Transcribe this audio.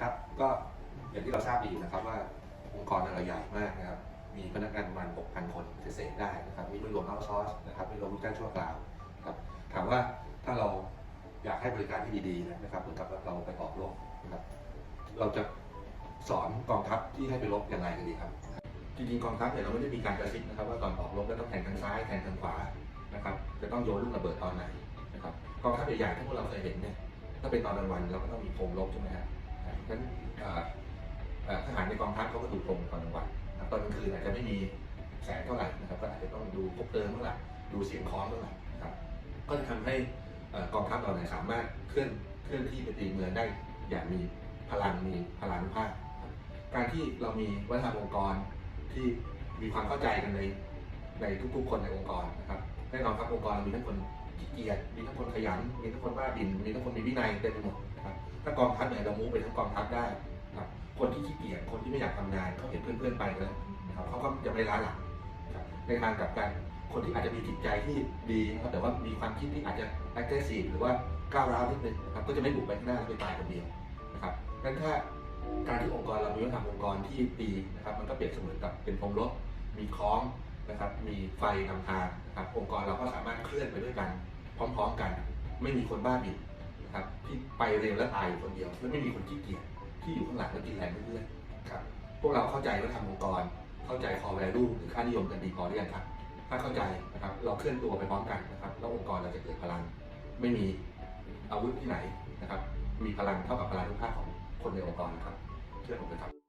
ครับก็อย่างที่เราทราบดีนะครับว่าองค์กรเราใหญ่มากนะครับ มีพนักงานประมาณ 6,000 คนเศษได้นะครับมีไม่รวมเอาซอร์สนะครับไม่รวมลูกจ้างชั่วคราวครับถามว่าถ้าเราอยากให้บริการที่ดีๆนะครับเหมือนกับเราไปออกรบนะครับเราจะสอนกองทัพที่ให้ไปรบยังไงกันดีครับจริงๆกองทัพเนี่ยเราไม่ได้มีการกระซิบนะครับว่าตอนออกรบแล้วต้องแทงทางซ้ายแทงทางขวานะครับจะต้องโยนลูกระเบิดตอนไหนนะครับกองทัพใหญ่ๆที่พวกเราเคยเห็นเนี่ย ถ้าเป็นตอนกลางวันเราก็ต้องมีโคมรบใช่ไหมฮะเพราะฉะนั้นทหารในกองทัพเขาก็ดูโคมตอนกลางวันตอนกลางคืนอาจจะไม่มีแสงเท่าไหร่นะครับก็อาจจะต้องดูพบเพลิงเท่าไหร่ดูเสียงคล้องเท่าไหร่นะครับก็จะทำให้กองทัพเราเนี่ยสามารถเคลื่อนเคลื่อนที่ไปตีเมืองได้อย่างมีพลังมีพลานุภาพ การที่เรามีวัฒนธรรมองค์กรที่มีความเข้าใจกันในในทุกๆคนในองค์กรนะครับแน่นอนครับองค์กรมีทั้งคน ขี้เกียจมีทั้งคนขยันมีทั้งคนบ้าบินมีทั้งคนมีวินัยเต็มไปหมดนะครับถ้ากองทัพเนี่ยเรามูไปทั้งกองทัพได้นะครับคนที่ขี้เกียจคนที่ไม่อยากทำงานเขาเห็นเพื่อนๆไปแล้วนะครับเขาก็จะไม่ล้าหลังในทางกลับกันคนที่อาจจะมีจิตใจที่ดีนะครับแต่ว่ามีความคิดที่อาจจะ aggressive หรือว่าก้าวร้าวนิดนึงนะครับก็จะไม่บุกไปข้างหน้าแล้วไปตายคนเดียวนะครับงั้นถ้าการที่องค์กรเรามีวัฒนธรรมองค์กรที่ดีนะครับมันก็เปรียบเสมือนกับเป็นพรมรบมีคล้อง นะครับมีไฟนำทางนะครับองค์กรเราก็สามารถเคลื่อนไปด้วยกัน พร้อม ๆ กัน ไม่มีคนบ้าบินนะครับที่ไปเร็วและตายอยู่คนเดียว และไม่มีคนขี้เกียจที่อยู่ข้างหลังแล้วกินแรงเรื่อยๆครับพวกเราเข้าใจว่าทำองค์กร เข้าใจ core value หรือค่านิยมกันดีพอหรือยังครับ ถ้าเข้าใจนะครับเราเคลื่อนตัวไปพร้อมกันนะครับแล้วองค์กรเราจะเกิดพลัง ไม่มีอาวุธที่ไหนนะครับมีพลังเท่ากับพลังทุกภาคของคนในองค์กรนะครับเชื่อผมเลยครับ